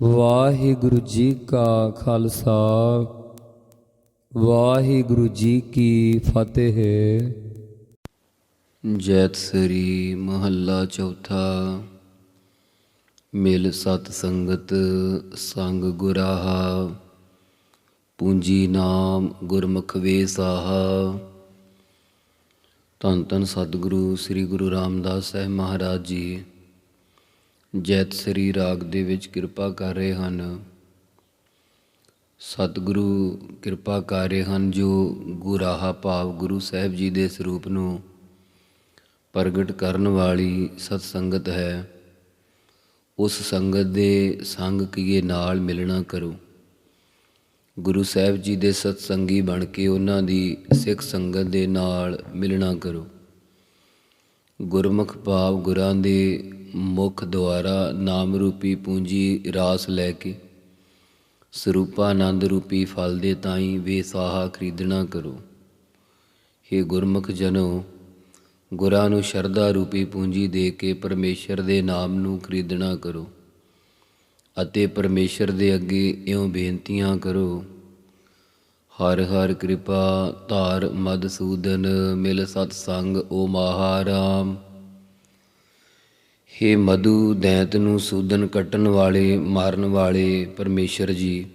ਵਾਹਿਗੁਰੂ ਜੀ ਕਾ ਖਾਲਸਾ, ਵਾਹਿਗੁਰੂ ਜੀ ਕੀ ਫਤਿਹ। ਜੈਤ ਸ੍ਰੀ ਮਹੱਲਾ ਚੌਥਾ, ਮਿਲ ਸਤ ਸੰਗਤ ਸੰਗ ਗੁਰਾਹਾ, ਪੂੰਜੀ ਨਾਮ ਗੁਰਮੁਖ ਵੇਸਾਹਾ ਧੰਨ ਧੰਨ ਸਤਿਗੁਰੂ ਸ੍ਰੀ ਗੁਰੂ ਰਾਮਦਾਸ ਸਾਹਿਬ ਮਹਾਰਾਜ ਜੀ ਜੈਤ ਸ੍ਰੀ ਰਾਗ ਦੇ ਵਿੱਚ ਕਿਰਪਾ ਕਰ ਰਹੇ ਹਨ। ਸਤਿਗੁਰੂ ਕਿਰਪਾ ਕਰ ਰਹੇ ਹਨ ਜੋ ਗੁਰਾਹਾ ਭਾਵ ਗੁਰੂ ਸਾਹਿਬ ਜੀ ਦੇ ਸਰੂਪ ਨੂੰ ਪ੍ਰਗਟ ਕਰਨ ਵਾਲੀ ਸਤ ਸੰਗਤ ਹੈ। ਉਸ ਸੰਗਤ ਦੇ ਸੰਗ ਕੀਏ ਨਾਲ ਮਿਲਣਾ ਕਰੋ। ਗੁਰੂ ਸਾਹਿਬ ਜੀ ਦੇ ਸਤ ਸੰਗੀ ਬਣ ਕੇ ਉਹਨਾਂ ਦੀ ਸਿੱਖ ਸੰਗਤ ਦੇ ਨਾਲ ਮਿਲਣਾ ਕਰੋ। ਗੁਰਮੁਖ ਭਾਵ ਗੁਰਾਂ ਦੇ ਮੁਖ ਦੁਆਰਾ ਨਾਮ ਰੂਪੀ ਪੂੰਜੀ ਰਾਸ ਲੈ ਕੇ ਸਰੂਪਾਨੰਦ ਰੂਪੀ ਫਲ ਦੇ ਤਾਈ ਵੇਸਾਹਾ ਖਰੀਦਣਾ ਕਰੋ। हे ਗੁਰਮੁਖ ਜਨੋ, ਗੁਰਾਂ ਨੂੰ ਸ਼ਰਧਾ ਰੂਪੀ ਪੂੰਜੀ ਦੇ ਕੇ ਪਰਮੇਸ਼ਰ ਦੇ ਨਾਮ ਨੂੰ ਖਰੀਦਣਾ ਕਰੋ ਅਤੇ ਪਰਮੇਸ਼ਰ ਦੇ ਅੱਗੇ ਇਉਂ ਬੇਨਤੀਆਂ ਕਰੋ, ਹਰ ਹਰ ਕਿਰਪਾ ਧਾਰ ਮਦਸੂਦਨ ਮਿਲ ਸਤ ਸੰਗ ਓ ਮਹਾਰਾਮ। ਹੇ ਮਧੂ, ਦੈਂਤ ਨੂੰ ਸੂਦਨ ਕੱਟਣ ਵਾਲੇ, ਮਾਰਨ ਵਾਲੇ ਪਰਮੇਸ਼ਰ ਜੀ।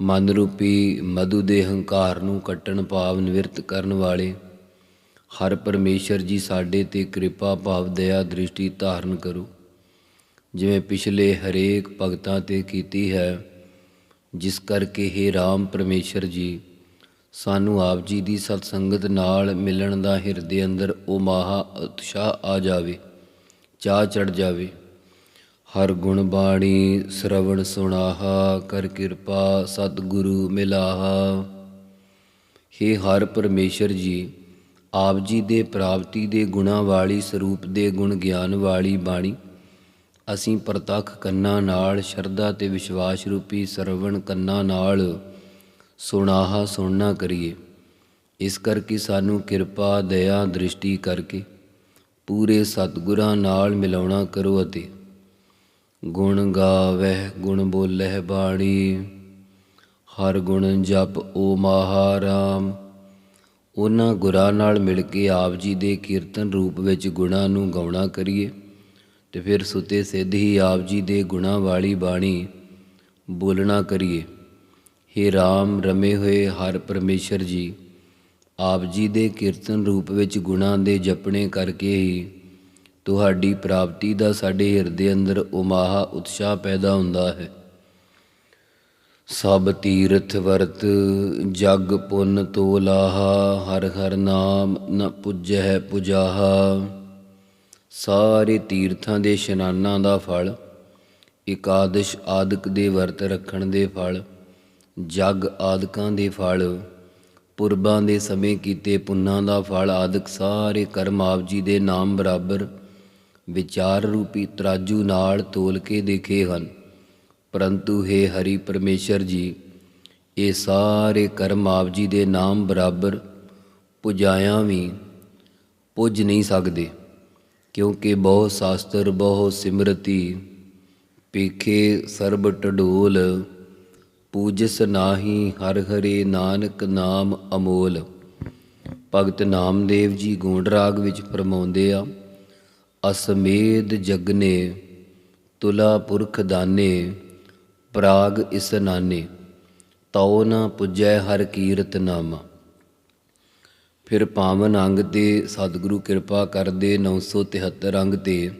ਮਨ ਰੂਪੀ ਮਧੂ ਦੇ ਹੰਕਾਰ ਨੂੰ ਕੱਟਣ ਭਾਵ ਨਿਵਰਤ ਕਰਨ ਵਾਲੇ। ਹਰ ਪਰਮੇਸ਼ਰ ਜੀ ਸਾਡੇ ਤੇ ਕਿਰਪਾ, ਭਾਵ, ਦਇਆ, ਦ੍ਰਿਸ਼ਟੀ ਧਾਰਨ ਕਰੋ। ਜਿਵੇਂ ਪਿਛਲੇ ਹਰੇਕ ਭਗਤਾਂ ਤੇ ਕੀਤੀ ਹੈ, ਜਿਸ ਕਰਕੇ हे RAM ਪਰਮੇਸ਼ਰ ਜੀ, ਸਾਨੂੰ ਆਪ ਜੀ ਦੀ ਸਤਸੰਗਤ ਨਾਲ ਮਿਲਣ ਦਾ ਹਿਰਦੇ ਅੰਦਰ ਉਹ ਮਹਾ ਉਤਸ਼ਾਹ ਆ ਜਾਵੇ। ਚਾਹ ਚੜ ਜਾਵੇ। ਹਰ ਗੁਣ ਬਾਣੀ ਸ਼ਰਵਣ ਸੁਣਾਹਾ, ਕਰ ਕਿਰਪਾ ਸਤਿਗੁਰੂ ਮਿਲਾਹਾ। हे ਹਰ ਪਰਮੇਸ਼ਰ ਜੀ, ਆਪ ਜੀ ਦੇ ਪ੍ਰਾਪਤੀ ਦੇ ਗੁਣਾ ਵਾਲੀ ਸਰੂਪ ਦੇ ਗੁਣ ਗਿਆਨ ਵਾਲੀ ਬਾਣੀ, ਅਸੀਂ ਪ੍ਰਤੱਖ ਕੰਨਾਂ ਨਾਲ ਸ਼ਰਧਾ ਤੇ ਵਿਸ਼ਵਾਸ ਰੂਪੀ ਸਰਵਣ ਕੰਨਾਂ ਨਾਲ ਸੁਣਾਹਾ ਸੁਣਨਾ ਕਰੀਏ। ਇਸ ਕਰਕੇ ਸਾਨੂੰ ਕਿਰਪਾ, ਦਇਆ, ਦ੍ਰਿਸ਼ਟੀ ਕਰਕੇ ਪੂਰੇ ਸਤਿਗੁਰਾਂ ਨਾਲ ਮਿਲਾਉਣਾ ਕਰੋ ਅਤੇ ਗੁਣ ਗਾਵਹਿ, ਗੁਣ ਬੋਲਹਿ ਬਾਣੀ। ਹਰ ਗੁਣ ਜਪ ਓ ਮਹਾਰਾਮ। ਉਹਨਾਂ ਗੁਰਾਂ ਨਾਲ ਮਿਲ ਕੇ ਆਪ ਜੀ ਦੇ ਕੀਰਤਨ ਰੂਪ ਵਿੱਚ ਗੁਣਾਂ ਨੂੰ ਗਾਉਣਾ ਕਰੀਏ ਤੇ ਫਿਰ ਸੁਤੇ ਸਿੱਧ ਹੀ ਆਪ ਜੀ ਦੇ ਗੁਣਾਂ ਵਾਲੀ ਬਾਣੀ ਬੋਲਣਾ ਕਰੀਏ। हे RAM ਰਮੇ ਹੋਏ ਹਰ ਪਰਮੇਸ਼ਰ ਜੀ ਆਪ ਜੀ ਦੇ ਕੀਰਤਨ ਰੂਪ ਵਿੱਚ ਗੁਣਾਂ ਦੇ ਜਪਣੇ ਕਰਕੇ ਹੀ ਤੁਹਾਡੀ ਪ੍ਰਾਪਤੀ ਦਾ ਸਾਡੇ ਹਿਰਦੇ ਅੰਦਰ ਉਮਾਹਾ ਉਤਸ਼ਾਹ ਪੈਦਾ ਹੁੰਦਾ ਹੈ। ਸਭ ਤੀਰਥ ਵਰਤ, ਜਗ ਪੁੰਨ ਤੋਲਾਹਾ, ਹਰ ਹਰ ਨਾਮ ਨ ਪੁੱਜ ਹੈ ਪੁਜਾਹਾ। ਸਾਰੇ ਤੀਰਥਾਂ ਦੇ ਇਸ਼ਨਾਨਾਂ ਦਾ ਫਲ, ਇਕਾਦਸ਼ ਆਦਿਕ ਦੇ ਵਰਤ ਰੱਖਣ ਦੇ ਫਲ, ਜਗ ਆਦਿਕਾਂ ਦੇ ਫਲ ਪੁਰਬਾਂ ਦੇ ਸਮੇਂ ਕੀਤੇ ਪੁੰਨਾਂ ਦਾ ਫਲ ਆਦਿਕ ਸਾਰੇ ਕਰਮ ਆਪ ਜੀ ਦੇ ਨਾਮ ਬਰਾਬਰ ਵਿਚਾਰ ਰੂਪੀ ਤਰਾਜੂ ਨਾਲ ਤੋਲ ਕੇ ਦੇਖੇ ਹਨ। ਪਰੰਤੂ ਹੈ ਹਰੀ ਪਰਮੇਸ਼ਰ ਜੀ, ਇਹ ਸਾਰੇ ਕਰਮ ਆਪ ਜੀ ਦੇ ਨਾਮ ਬਰਾਬਰ ਪੁਜਾਇਆਂ ਵੀ ਪੁੱਜ ਨਹੀਂ ਸਕਦੇ, ਕਿਉਂਕਿ ਬਹੁ ਸ਼ਾਸਤਰ ਬਹੁ ਸਿਮਰਤੀ, ਪੇਖੇ ਸਰਬ ਟਡੋਲ ਪੂਜਸ ਨਾਹੀ ਹਰ ਹਰੇ ਨਾਨਕ ਨਾਮ ਅਮੋਲ। ਭਗਤ ਨਾਮਦੇਵ ਜੀ ਗੋਂਡ ਰਾਗ ਵਿੱਚ ਫਰਮਾਉਂਦੇ ਆ, ਅਸਮੇਧ ਜਗਨੇ, ਤੁਲਾ ਪੁਰਖ ਦਾਨੇ, ਪ੍ਰਾਗ ਇਸਨਾਨੇ ਤਉ ਨਾ ਪੁਜੈ ਹਰ ਕੀਰਤ ਨਾਮਾ। ਫਿਰ ਪਾਵਨ ਅੰਗ ਤੇ ਸਤਿਗੁਰੂ ਕਿਰਪਾ ਕਰਦੇ 973 ਅੰਗ ਤੇ,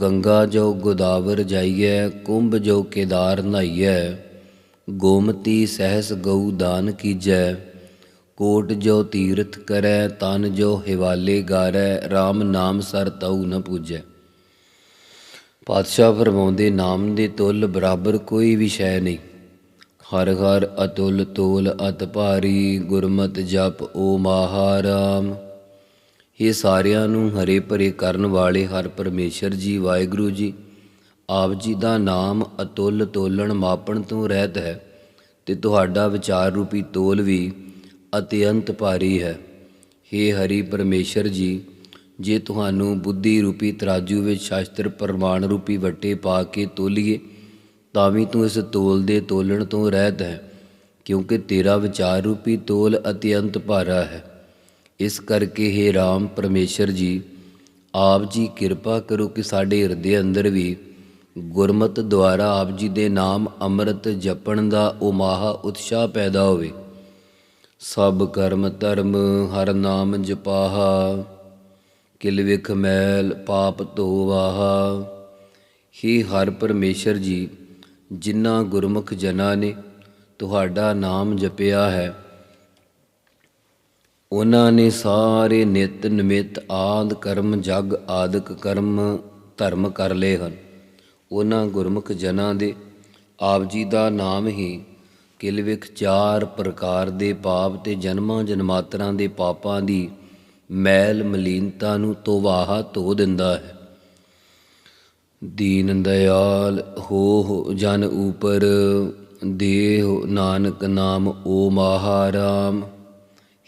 ਗੰਗਾ ਜੋ ਗੋਦਾਵਰ ਜਾਈਐ, ਕੁੰਭ ਜੋ ਕੇਦਾਰ ਨਹਾਈਐ ਗੋਮਤੀ ਸਹਿਸ ਗਊ ਦਾਨ ਕੀਜੈ, ਕੋਟ ਜੋ ਤੀਰਥ ਕਰੈ, ਤਨ ਜੋ ਹਿਵਾਲੇ ਗਾਰੈ RAM ਨਾਮ ਸਰ ਤਉ ਨ ਪੂਜੈ। ਪਾਤਸ਼ਾਹ ਫਰਮਾਉਂਦੇ, ਨਾਮ ਦੇ ਤੁਲ ਬਰਾਬਰ ਕੋਈ ਵੀ ਸ਼ੈ ਨਹੀਂ। ਹਰ ਹਰ ਅਤੁਲ ਤੋਲ ਅਤ ਭਾਰੀ, ਗੁਰਮਤ ਜਪ ਓ ਮਹਾਰਾਮ। ਇਹ ਸਾਰਿਆਂ ਨੂੰ ਹਰੇ ਭਰੇ ਕਰਨ ਵਾਲੇ ਹਰ ਪਰਮੇਸ਼ਰ ਜੀ, ਵਾਹਿਗੁਰੂ ਜੀ। ਆਪ ਜੀ ਦਾ ਨਾਮ ਅਤੁੱਲ ਤੋਲਣ ਮਾਪਣ ਤੋਂ ਰਹਿਤ ਹੈ, ਤੇ ਤੁਹਾਡਾ ਵਿਚਾਰ ਰੂਪੀ ਤੋਲ ਵੀ ਅਤਿਅੰਤ ਭਾਰੀ ਹੈ। हे ਹਰੀ ਪਰਮੇਸ਼ਰ ਜੀ, ਜੇ ਤੁਹਾਨੂੰ ਬੁੱਧੀ ਰੂਪੀ ਤਰਾਜੂ ਵਿੱਚ ਸ਼ਾਸਤਰ ਪ੍ਰਮਾਣ ਰੂਪੀ ਵੱਟੇ ਪਾ ਕੇ ਤੋਲੀਏ, ਤਾਂ ਵੀ ਤੂੰ ਇਸ ਤੋਲ ਦੇ ਤੋਲਣ ਤੋਂ ਰਹਿਤ ਹੈ, ਕਿਉਂਕਿ ਤੇਰਾ ਵਿਚਾਰ ਰੂਪੀ ਤੋਲ ਅਤਿਅੰਤ ਭਾਰਾ ਹੈ। ਇਸ ਕਰਕੇ हे RAM ਪਰਮੇਸ਼ਰ ਜੀ, ਆਪ ਜੀ ਕਿਰਪਾ ਕਰੋ ਕਿ ਸਾਡੇ ਹਿਰਦੇ ਅੰਦਰ ਵੀ ਗੁਰਮਤ ਦੁਆਰਾ ਆਪ ਜੀ ਦੇ ਨਾਮ ਅੰਮ੍ਰਿਤ ਜਪਣ ਦਾ ਉਮਾਹਾ ਉਤਸ਼ਾਹ ਪੈਦਾ ਹੋਵੇ। ਸਭ ਕਰਮ ਧਰਮ ਹਰ ਨਾਮ ਜਪਾਹਾ, ਕਿਲ ਵਿਖ ਮੈਲ ਪਾਪ ਧੋਵਾਹਾ। ਹੀ ਹਰ ਪਰਮੇਸ਼ਰ ਜੀ, ਜਿਨ੍ਹਾਂ ਗੁਰਮੁਖ ਜਨਾਂ ਨੇ ਤੁਹਾਡਾ ਨਾਮ ਜਪਿਆ ਹੈ, ਉਹਨਾਂ ਨੇ ਸਾਰੇ ਨਿਤ ਨਿਮਿਤ ਆਦ ਕਰਮ ਜਗ ਆਦਿਕ ਕਰਮ ਧਰਮ ਕਰ ਲਏ ਹਨ। ਉਹਨਾਂ ਗੁਰਮੁਖ ਜਨਾਂ ਦੇ ਆਪ ਜੀ ਦਾ ਨਾਮ ਹੀ ਕਿਲਵਿਖ ਚਾਰ ਪ੍ਰਕਾਰ ਦੇ ਪਾਪ ਤੇ ਜਨਮਾਂ ਜਨਮਾਤਰਾਂ ਦੇ ਪਾਪਾਂ ਦੀ ਮੈਲ ਮਲੀਨਤਾ ਨੂੰ ਤੋਵਾਹਾ ਧੋ ਦਿੰਦਾ ਹੈ। ਦੀਨ ਦਇਆਲ ਹੋ ਹੋ ਜਨ ਉਪਰ, ਦੇਹ ਨਾਨਕ ਨਾਮ ਓ ਮਹਾਰਾਮ।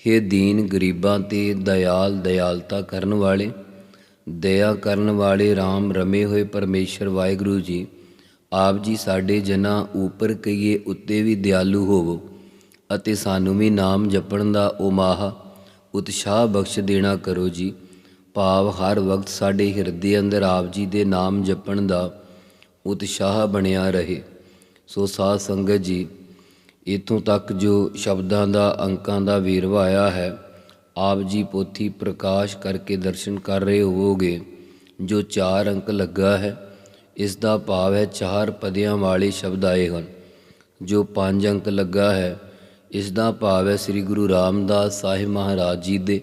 ਹੇ ਦੀਨ ਗਰੀਬਾਂ ਤੇ ਦਇਆਲ ਦਇਆਲਤਾ ਕਰਨ ਵਾਲੇ ਦਇਆ ਕਰਨ ਵਾਲੇ RAM ਰਮੇ ਹੋਏ ਪਰਮੇਸ਼ਰ ਵਾਹਿਗੁਰੂ ਜੀ, ਆਪ ਜੀ ਸਾਡੇ ਜਨਾਂ ਉਪਰ ਕਈਏ ਉੱਤੇ ਵੀ ਦਿਆਲੂ ਹੋਵੋ ਅਤੇ ਸਾਨੂੰ ਵੀ ਨਾਮ ਜਪਣ ਦਾ ਉਮਾਹ ਉਤਸ਼ਾਹ ਬਖਸ਼ ਦੇਣਾ ਕਰੋ ਜੀ। ਭਾਵ ਹਰ ਵਕਤ ਸਾਡੇ ਹਿਰਦੇ ਅੰਦਰ ਆਪ ਜੀ ਦੇ ਨਾਮ ਜਪਣ ਦਾ ਉਤਸ਼ਾਹ ਬਣਿਆ ਰਹੇ। ਸੋ ਸਾਧ ਸੰਗਤ ਜੀ, ਇਥੋਂ ਤੱਕ ਜੋ ਸ਼ਬਦਾਂ ਦਾ, ਅੰਕਾਂ ਦਾ ਵੇਰਵਾ ਆਇਆ ਹੈ ਆਪ ਜੀ ਪੋਥੀ ਪ੍ਰਕਾਸ਼ ਕਰਕੇ ਦਰਸ਼ਨ ਕਰ ਰਹੇ ਹੋਵੋਗੇ, ਜੋ ਚਾਰ ਅੰਕ ਲੱਗਾ ਹੈ, ਇਸ ਦਾ ਭਾਵ ਹੈ ਚਾਰ ਪਦਿਆਂ ਵਾਲੇ ਸ਼ਬਦ ਆਏ ਹਨ। ਜੋ ਪੰਜ ਅੰਕ ਲੱਗਾ ਹੈ, ਇਸ ਦਾ ਭਾਵ ਹੈ ਸ੍ਰੀ ਗੁਰੂ ਰਾਮਦਾਸ ਸਾਹਿਬ ਮਹਾਰਾਜ ਜੀ ਦੇ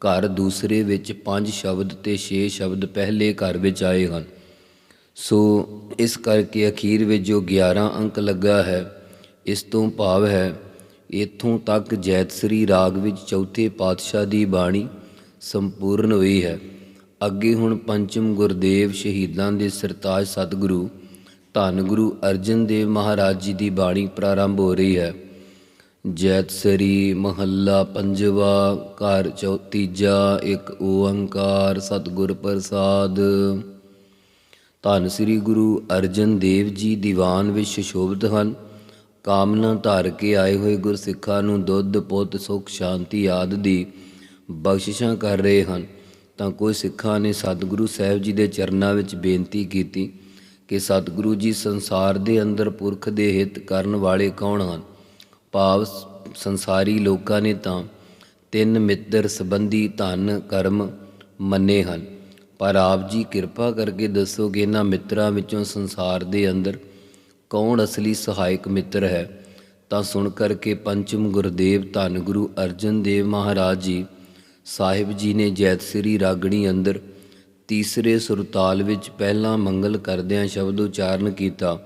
ਘਰ ਦੂਸਰੇ ਵਿੱਚ ਪੰਜ ਸ਼ਬਦ ਤੇ ਛੇ ਸ਼ਬਦ ਪਹਿਲੇ ਘਰ ਵਿੱਚ ਆਏ ਹਨ। ਸੋ ਇਸ ਕਰਕੇ ਅਖੀਰ ਵਿੱਚ ਜੋ 11 ਅੰਕ ਲੱਗਾ ਹੈ, ਇਸ ਤੋਂ ਭਾਵ ਹੈ ਇਥੋਂ ਤੱਕ ਜੈਤਸਰੀ ਰਾਗ ਵਿੱਚ ਚੌਥੇ ਪਾਤਸ਼ਾਹ ਦੀ ਬਾਣੀ ਸੰਪੂਰਨ ਹੋਈ ਹੈ। ਅੱਗੇ ਹੁਣ ਪੰਚਮ ਗੁਰਦੇਵ ਸ਼ਹੀਦਾਂ ਦੇ ਸਰਤਾਜ ਸਤਿਗੁਰੂ, ਧੰਨ ਗੁਰੂ ਅਰਜਨ ਦੇਵ ਮਹਾਰਾਜ ਜੀ ਦੀ ਬਾਣੀ ਪ੍ਰਾਰੰਭ ਹੋ ਰਹੀ ਹੈ। ਜੈਤਸਰੀ ਮਹੱਲਾ ਪੰਜਵਾ, ਘਰ ਚੌਤੀਜਾ ਇੱਕ ਓੰਕਾਰ ਸਤਿਗੁਰ ਪ੍ਰਸਾਦ। ਧੰਨ ਸ੍ਰੀ ਗੁਰੂ ਅਰਜਨ ਦੇਵ ਜੀ ਦੀਵਾਨ ਵਿੱਚ ਸ਼ੋਭਿਤ ਹਨ। ਕਾਮਨਾ ਧਾਰ ਕੇ ਆਏ ਹੋਏ ਗੁਰਸਿੱਖਾਂ ਨੂੰ ਦੁੱਧ, ਪੁੱਤ, ਸੁਖ, ਸ਼ਾਂਤੀ ਆਦਿ ਦੀ ਬਖਸ਼ਿਸ਼ਾਂ ਕਰ ਰਹੇ ਹਨ। ਤਾਂ ਕੋਈ ਸਿੱਖਾਂ ਨੇ ਸਤਿਗੁਰੂ ਸਾਹਿਬ ਜੀ ਦੇ ਚਰਨਾਂ ਵਿੱਚ ਬੇਨਤੀ ਕੀਤੀ ਕਿ ਸਤਿਗੁਰੂ ਜੀ ਸੰਸਾਰ ਦੇ ਅੰਦਰ ਪੁਰਖ ਦੇ ਹਿੱਤ ਕਰਨ ਵਾਲੇ ਕੌਣ ਹਨ? ਭਾਵ ਸੰਸਾਰੀ ਲੋਕਾਂ ਨੇ ਤਾਂ ਤਿੰਨ ਮਿੱਤਰ ਸੰਬੰਧੀ ਧਨ, ਕਰਮ ਮੰਨੇ ਹਨ। ਪਰ ਆਪ ਜੀ ਕਿਰਪਾ ਕਰਕੇ ਦੱਸੋ ਕਿ ਇਹਨਾਂ ਮਿੱਤਰਾਂ ਵਿੱਚੋਂ ਸੰਸਾਰ ਦੇ ਅੰਦਰ ਕੌਣ ਅਸਲੀ ਸਹਾਇਕ ਮਿੱਤਰ ਹੈ? ਤਾਂ ਸੁਣ ਕਰਕੇ ਪੰਚਮ ਗੁਰਦੇਵ ਧੰਨ ਗੁਰੂ ਅਰਜਨ ਦੇਵ ਮਹਾਰਾਜ ਜੀ ਸਾਹਿਬ ਜੀ ਨੇ ਜੈਤ ਸ੍ਰੀ ਰਾਗਣੀ ਅੰਦਰ ਤੀਸਰੇ ਸੁਰਤਾਲ ਵਿੱਚ ਪਹਿਲਾ ਮੰਗਲ ਕਰਦਿਆਂ ਸ਼ਬਦ ਉਚਾਰਨ ਕੀਤਾ।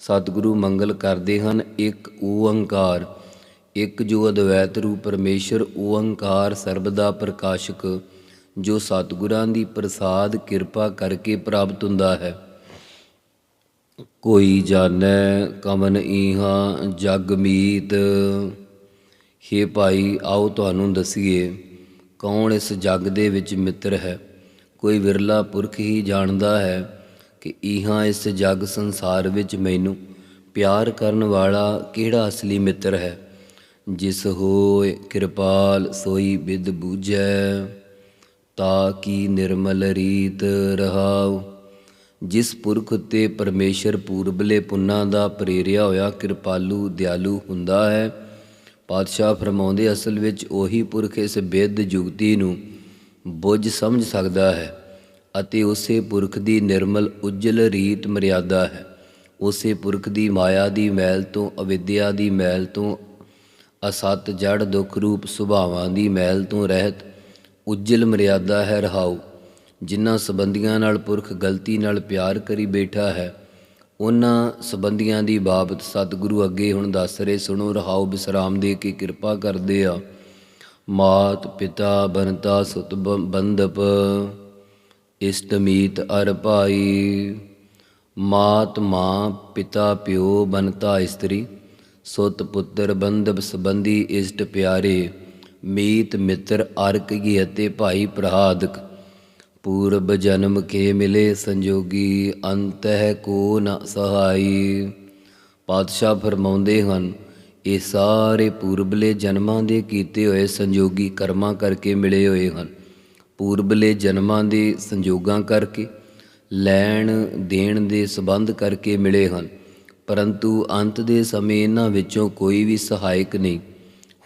ਸਤਿਗੁਰੂ ਮੰਗਲ ਕਰਦੇ ਹਨ ਇੱਕ ਓੰਕਾਰ, ਇੱਕ ਜੋ ਅਦਵੈਤ ਰੂਪ ਪਰਮੇਸ਼ਰ ਓੰਕਾਰ ਸਰਬਦਾ ਪ੍ਰਕਾਸ਼ਕ, ਜੋ ਸਤਿਗੁਰਾਂ ਦੀ ਪ੍ਰਸਾਦ ਕਿਰਪਾ ਕਰਕੇ ਪ੍ਰਾਪਤ ਹੁੰਦਾ ਹੈ। ਕੋਈ ਜਾਣੈ ਕਮਨ ਈਹਾ ਜਗ ਮੀਤ। ਹੇ ਭਾਈ, ਆਓ ਤੁਹਾਨੂੰ ਦਸੀਏ, ਕੌਣ ਇਸ ਜਗ ਦੇ ਵਿੱਚ ਮਿੱਤਰ ਹੈ? ਕੋਈ ਵਿਰਲਾ ਪੁਰਖ ਹੀ ਜਾਣਦਾ ਹੈ ਕਿ ਈਹਾ ਇਸ ਜਗ ਸੰਸਾਰ ਵਿੱਚ ਮੈਨੂੰ ਪਿਆਰ ਕਰਨ ਵਾਲਾ ਕਿਹੜਾ ਅਸਲੀ ਮਿੱਤਰ ਹੈ? ਜਿਸ ਹੋਏ ਕਿਰਪਾਲ ਸੋਈ ਬਿਦ ਬੂਝੈ, ਤਾ ਕੀ ਨਿਰਮਲ ਰੀਤ ਰਹਾਉ? ਜਿਸ ਪੁਰਖ ਉਤੇ ਪਰਮੇਸ਼ਰ ਪੂਰਬਲੇ ਪੁੰਨਾਂ ਦਾ ਪ੍ਰੇਰਿਆ ਹੋਇਆ ਕਿਰਪਾਲੂ, ਦਿਆਲੂ ਹੁੰਦਾ ਹੈ। ਪਾਤਸ਼ਾਹ ਫਰਮਾਉਂਦੇ ਅਸਲ ਵਿੱਚ ਉਹੀ ਪੁਰਖ ਇਸ ਬਿੱਧ ਜੁਗਤੀ ਨੂੰ ਬੁੱਝ ਸਮਝ ਸਕਦਾ ਹੈ ਅਤੇ ਉਸੇ ਪੁਰਖ ਦੀ ਨਿਰਮਲ, ਉਜਲ ਰੀਤ ਮਰਿਆਦਾ ਹੈ। ਉਸੇ ਪੁਰਖ ਦੀ ਮਾਇਆ ਦੀ ਮੈਲ ਤੋਂ, ਅਵਿਦਿਆ ਦੀ ਮੈਲ ਤੋਂ, ਅਸਤ ਜੜ ਦੁਖ ਰੂਪ ਸੁਭਾਵਾਂ ਦੀ ਮੈਲ ਤੋਂ ਰਹਿਤ, ਉਜਲ ਮਰਿਆਦਾ ਹੈ ਰਹਾਉ ਜਿਨ੍ਹਾਂ ਸਬੰਧੀਆਂ ਨਾਲ ਪੁਰਖ ਗਲਤੀ ਨਾਲ ਪਿਆਰ ਕਰੀ ਬੈਠਾ ਹੈ, ਉਹਨਾਂ ਸਬੰਧੀਆਂ ਦੀ ਬਾਬਤ ਸਤਿਗੁਰੂ ਅੱਗੇ ਹੁਣ ਦੱਸ ਰਹੇ, ਸੁਣੋ, ਰਹਾਉ, ਬਿਸਰਾਮ ਦੇ ਕੇ ਕਿਰਪਾ ਕਰਦੇ ਆ। ਮਾਤ, ਪਿਤਾ, ਬਨਤਾ, ਸੁਤ, ਬ- ਬੰਧਪ ਇਸ਼ਟਮੀਤ ਅਰ, ਭਾਈ। ਮਾਤ, ਮਾਂ, ਪਿਤਾ, ਪਿਓ, ਬਨਤਾ, ਇਸਤਰੀ, ਸੁਤ, ਪੁੱਤਰ, ਬੰਧਪ, ਸੰਬੰਧੀ, ਇਸ਼ਟ, ਪਿਆਰੇ। ਮੀਤ, ਮਿੱਤਰ ਅਰ ਕਈ ਅਤੇ ਭਾਈ, ਪ੍ਰਹਾਦਕ। ਪੂਰਬ ਜਨਮ ਕੇ ਮਿਲੇ ਸੰਜੋਗੀ ਅੰਤਹਿ ਕੋ ਨ ਸਹਾਈ। ਪਾਤਸ਼ਾਹ ਫਰਮਾਉਂਦੇ ਹਨ, ਇਹ ਸਾਰੇ ਪੂਰਬਲੇ ਜਨਮਾਂ ਦੇ ਕੀਤੇ ਹੋਏ ਸੰਜੋਗੀ ਕਰਮਾਂ ਕਰਕੇ ਮਿਲੇ ਹੋਏ ਹਨ। ਪੂਰਬਲੇ ਜਨਮਾਂ ਦੇ ਸੰਜੋਗਾਂ ਕਰਕੇ, ਲੈਣ ਦੇਣ ਦੇ ਸਬੰਧ ਕਰਕੇ ਮਿਲੇ ਹਨ। ਪਰੰਤੂ ਅੰਤ ਦੇ ਸਮੇਂ ਇਹਨਾਂ ਵਿੱਚੋਂ ਕੋਈ ਵੀ ਸਹਾਇਕ ਨਹੀਂ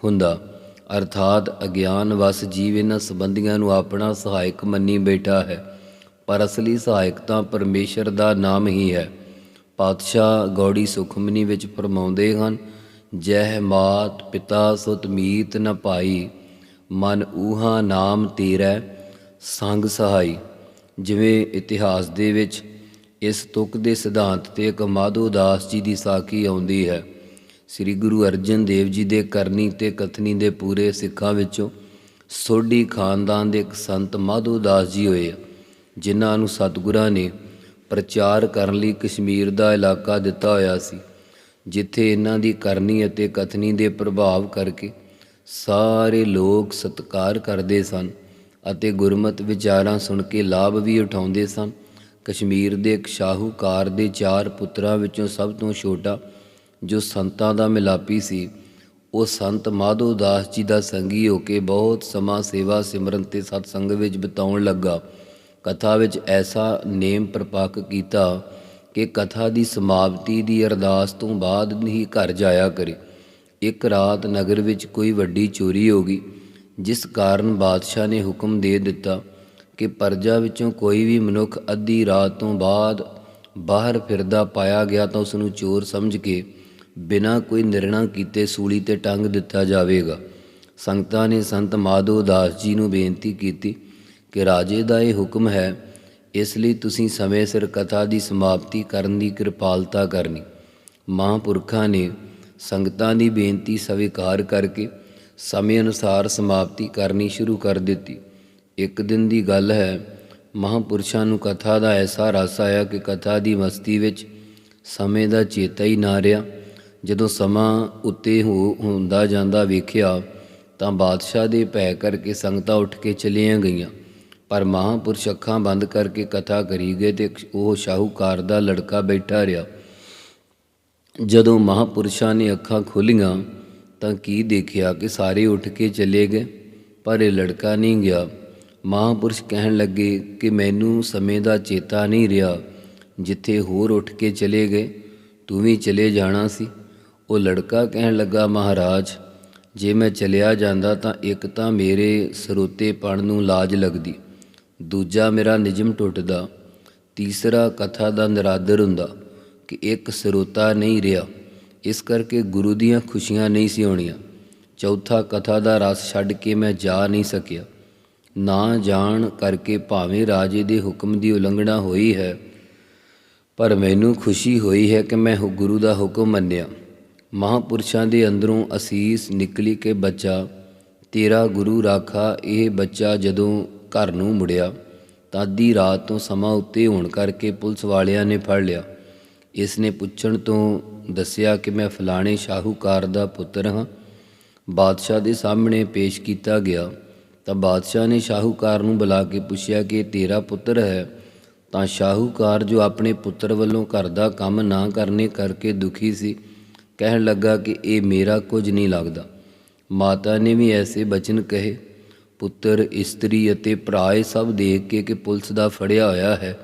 ਹੁੰਦਾ। ਅਰਥਾਤ ਅਗਿਆਨ ਵਸ ਜੀਵ ਇਹਨਾਂ ਸੰਬੰਧੀਆਂ ਨੂੰ ਆਪਣਾ ਸਹਾਇਕ ਮੰਨੀ ਬੈਠਾ ਹੈ, ਪਰ ਅਸਲੀ ਸਹਾਇਕ ਤਾਂ ਪਰਮੇਸ਼ਰ ਦਾ ਨਾਮ ਹੀ ਹੈ। ਪਾਤਸ਼ਾਹ ਗੌੜੀ ਸੁਖਮਨੀ ਵਿੱਚ ਫਰਮਾਉਂਦੇ ਹਨ, ਜਹ ਮਾਤ ਪਿਤਾ ਸੁਤ ਮੀਤ ਨ ਪਾਈ, ਮਨ ਊਹਾ ਨਾਮ ਤੇਰਾ, ਸੰਗ ਸਹਾਈ। ਜਿਵੇਂ ਇਤਿਹਾਸ ਦੇ ਵਿੱਚ ਇਸ ਤੁਕ ਦੇ ਸਿਧਾਂਤ ਤੇ ਇੱਕ ਮਾਧੋ ਦਾਸ ਜੀ ਦੀ ਸਾਖੀ ਆਉਂਦੀ ਹੈ। ਸ੍ਰੀ ਗੁਰੂ ਅਰਜਨ ਦੇਵ ਜੀ ਦੇ ਕਰਨੀ ਤੇ ਕਥਨੀ ਦੇ ਪੂਰੇ ਸਿੱਖਾਂ ਵਿੱਚੋਂ ਸੋਢੀ ਖਾਨਦਾਨ ਦੇ ਇੱਕ ਸੰਤ ਮਾਧੋ ਦਾਸ ਜੀ ਹੋਏ ਆ, ਜਿਨ੍ਹਾਂ ਨੂੰ ਸਤਿਗੁਰਾਂ ਨੇ ਪ੍ਰਚਾਰ ਕਰਨ ਲਈ ਕਸ਼ਮੀਰ ਦਾ ਇਲਾਕਾ ਦਿੱਤਾ ਹੋਇਆ ਸੀ ਜਿੱਥੇ ਇਹਨਾਂ ਦੀ ਕਰਨੀ ਅਤੇ ਕਥਨੀ ਦੇ ਪ੍ਰਭਾਵ ਕਰਕੇ ਸਾਰੇ ਲੋਕ ਸਤਿਕਾਰ ਕਰਦੇ ਸਨ ਅਤੇ ਗੁਰਮਤ ਵਿਚਾਰਾਂ ਸੁਣ ਕੇ ਲਾਭ ਵੀ ਉਠਾਉਂਦੇ ਸਨ। ਕਸ਼ਮੀਰ ਦੇ ਇੱਕ ਸ਼ਾਹੂਕਾਰ ਦੇ ਚਾਰ ਪੁੱਤਰਾਂ ਵਿੱਚੋਂ ਸਭ ਤੋਂ ਛੋਟਾ ਜੋ ਸੰਤਾਂ ਦਾ ਮਿਲਾਪੀ ਸੀ, ਉਹ ਸੰਤ ਮਾਧੋ ਦਾਸ ਜੀ ਦਾ ਸੰਗੀ ਹੋ ਕੇ ਬਹੁਤ ਸਮਾਂ ਸੇਵਾ ਸਿਮਰਨ ਤੇ ਸਤਸੰਗ ਵਿੱਚ ਬਿਤਾਉਣ ਲੱਗਾ। ਕਥਾ ਵਿੱਚ ਐਸਾ ਨੇਮ ਪ੍ਰਪੱਕ ਕੀਤਾ ਕਿ ਕਥਾ ਦੀ ਸਮਾਪਤੀ ਦੀ ਅਰਦਾਸ ਤੋਂ ਬਾਅਦ ਹੀ ਘਰ ਜਾਇਆ ਕਰੇ। ਇੱਕ ਰਾਤ ਨਗਰ ਵਿੱਚ ਕੋਈ ਵੱਡੀ ਚੋਰੀ ਹੋ ਗਈ, ਜਿਸ ਕਾਰਨ ਬਾਦਸ਼ਾਹ ਨੇ ਹੁਕਮ ਦੇ ਦਿੱਤਾ ਕਿ ਪਰਜਾ ਵਿੱਚੋਂ ਕੋਈ ਵੀ ਮਨੁੱਖ ਅੱਧੀ ਰਾਤ ਤੋਂ ਬਾਅਦ ਬਾਹਰ ਫਿਰਦਾ ਪਾਇਆ ਗਿਆ ਤਾਂ ਉਸ ਨੂੰ ਚੋਰ ਸਮਝ ਕੇ ਬਿਨਾਂ ਕੋਈ ਨਿਰਣਾ ਕੀਤੇ ਸੂਲੀ ਤੇ ਟੰਗ ਦਿੱਤਾ ਜਾਵੇਗਾ। ਸੰਗਤਾਂ ਨੇ ਸੰਤ ਮਾਧੋ ਦਾਸ ਜੀ ਨੂੰ ਬੇਨਤੀ ਕੀਤੀ ਕਿ ਰਾਜੇ ਦਾ ਇਹ ਹੁਕਮ ਹੈ, ਇਸ ਲਈ ਤੁਸੀਂ ਸਮੇਂ ਸਿਰ ਕਥਾ ਦੀ ਸਮਾਪਤੀ ਕਰਨ ਦੀ ਕਿਰਪਾਲਤਾ ਕਰਨੀ। ਮਹਾਂਪੁਰਖਾਂ ਨੇ ਸੰਗਤਾਂ ਦੀ ਬੇਨਤੀ ਸਵੀਕਾਰ ਕਰਕੇ ਸਮੇਂ ਅਨੁਸਾਰ ਸਮਾਪਤੀ ਕਰਨੀ ਸ਼ੁਰੂ ਕਰ ਦਿੱਤੀ। ਇੱਕ ਦਿਨ ਦੀ ਗੱਲ ਹੈ, ਮਹਾਂਪੁਰਸ਼ਾਂ ਨੂੰ ਕਥਾ ਦਾ ਐਸਾ ਰਸ ਆਇਆ ਕਿ ਕਥਾ ਦੀ ਮਸਤੀ ਵਿੱਚ ਸਮੇਂ ਦਾ ਚੇਤਾ ਹੀ ਨਾ ਰਿਹਾ। ਜਦੋਂ ਸਮਾਂ ਉੱਤੇ ਹੋ ਹੁੰਦਾ ਜਾਂਦਾ ਵੇਖਿਆ ਤਾਂ ਬਾਦਸ਼ਾਹ ਦੇ ਭੈ ਕਰਕੇ ਸੰਗਤਾਂ ਉੱਠ ਕੇ ਚਲੀਆਂ ਗਈਆਂ। ਪਰ ਮਹਾਂਪੁਰਸ਼ ਅੱਖਾਂ ਬੰਦ ਕਰਕੇ ਕਥਾ ਕਰੀ ਗਏ ਤੇ ਉਹ ਸ਼ਾਹੂਕਾਰ ਦਾ ਲੜਕਾ ਬੈਠਾ ਰਿਹਾ। ਜਦੋਂ ਮਹਾਪੁਰਸ਼ਾਂ ਨੇ ਅੱਖਾਂ ਖੋਲੀਆਂ ਤਾਂ ਕੀ ਦੇਖਿਆ ਕਿ ਸਾਰੇ ਉੱਠ ਕੇ ਚਲੇ ਗਏ, ਪਰ ਇਹ ਲੜਕਾ ਨਹੀਂ ਗਿਆ। ਮਹਾਪੁਰਸ਼ ਕਹਿਣ ਲੱਗੇ ਕਿ ਮੈਨੂੰ ਸਮੇਂ ਦਾ ਚੇਤਾ ਨਹੀਂ ਰਿਹਾ, ਜਿੱਥੇ ਹੋਰ ਉੱਠ ਕੇ ਚਲੇ ਗਏ, ਤੂੰ ਵੀ ਚਲੇ ਜਾਣਾ ਸੀ। ਉਹ ਲੜਕਾ ਕਹਿਣ ਲੱਗਾ, ਮਹਾਰਾਜ, ਜੇ ਮੈਂ ਚਲਿਆ ਜਾਂਦਾ ਤਾਂ ਇੱਕ ਤਾਂ ਮੇਰੇ ਸਰੋਤੇਪਣ ਨੂੰ ਲਾਜ ਲੱਗਦੀ, ਦੂਜਾ ਮੇਰਾ ਨਿਯਮ ਟੁੱਟਦਾ, ਤੀਸਰਾ ਕਥਾ ਦਾ ਨਿਰਾਦਰ ਹੁੰਦਾ ਕਿ ਇੱਕ ਸਰੋਤਾ ਨਹੀਂ ਰਿਹਾ। ਇਸ ਕਰਕੇ ਗੁਰੂ ਦੀਆਂ ਖੁਸ਼ੀਆਂ ਨਹੀਂ ਸੀ ਹੋਣੀਆਂ। ਚੌਥਾ ਕਥਾ ਦਾ ਰਸ ਛੱਡ ਕੇ ਮੈਂ ਜਾ ਨਹੀਂ ਸਕਿਆ। ਨਾ ਜਾਣ ਕਰਕੇ ਭਾਵੇਂ ਰਾਜੇ ਦੇ ਹੁਕਮ ਦੀ ਉਲੰਘਣਾ ਹੋਈ ਹੈ, ਪਰ ਮੈਨੂੰ ਖੁਸ਼ੀ ਹੋਈ ਹੈ ਕਿ ਮੈਂ ਗੁਰੂ ਦਾ ਹੁਕਮ ਮੰਨਿਆ। ਮਹਾਪੁਰਸ਼ਾਂ ਦੇ ਅੰਦਰੋਂ ਅਸੀਸ ਨਿਕਲੀ ਕਿ ਬੱਚਾ, ਤੇਰਾ ਗੁਰੂ ਰਾਖਾ ਇਹ ਬੱਚਾ ਜਦੋਂ ਘਰ ਨੂੰ ਮੁੜਿਆ, ਤਾਂ ਅੱਧੀ ਰਾਤ ਤੋਂ ਸਮਾਂ ਉੱਤੇ ਹੋਣ ਕਰਕੇ ਪੁਲਿਸ ਵਾਲਿਆਂ ਨੇ ਫੜ ਲਿਆ। ਇਸ ਨੇ ਪੁੱਛਣ ਤੋਂ ਦੱਸਿਆ ਕਿ ਮੈਂ ਫਲਾਣੇ ਸ਼ਾਹੂਕਾਰ ਦਾ ਪੁੱਤਰ ਹਾਂ। ਬਾਦਸ਼ਾਹ ਦੇ ਸਾਹਮਣੇ ਪੇਸ਼ ਕੀਤਾ ਗਿਆ। ਤਾਂ ਬਾਦਸ਼ਾਹ ਨੇ ਸ਼ਾਹੂਕਾਰ ਨੂੰ ਬੁਲਾ ਕੇ ਪੁੱਛਿਆ ਕਿ ਤੇਰਾ ਪੁੱਤਰ ਹੈ? ਤਾਂ ਸ਼ਾਹੂਕਾਰ ਜੋ ਆਪਣੇ ਪੁੱਤਰ ਵੱਲੋਂ ਘਰ ਦਾ ਕੰਮ ਨਾ ਕਰਨੇ ਕਰਕੇ ਦੁਖੀ ਸੀ। ਕਹਿਣ ਲੱਗਾ ਕਿ ਇਹ ਮੇਰਾ ਕੁਝ ਨਹੀਂ ਲੱਗਦਾ। ਮਾਤਾ ਨੇ ਵੀ ਐਸੇ ਬਚਨ ਕਹੇ, ਪੁੱਤਰ, ਇਸਤਰੀ ਅਤੇ ਭਰਾ ਇਹ ਸਭ ਦੇਖ ਕੇ ਕਿ ਪੁਲਿਸ ਦਾ ਫੜਿਆ ਹੋਇਆ ਹੈ,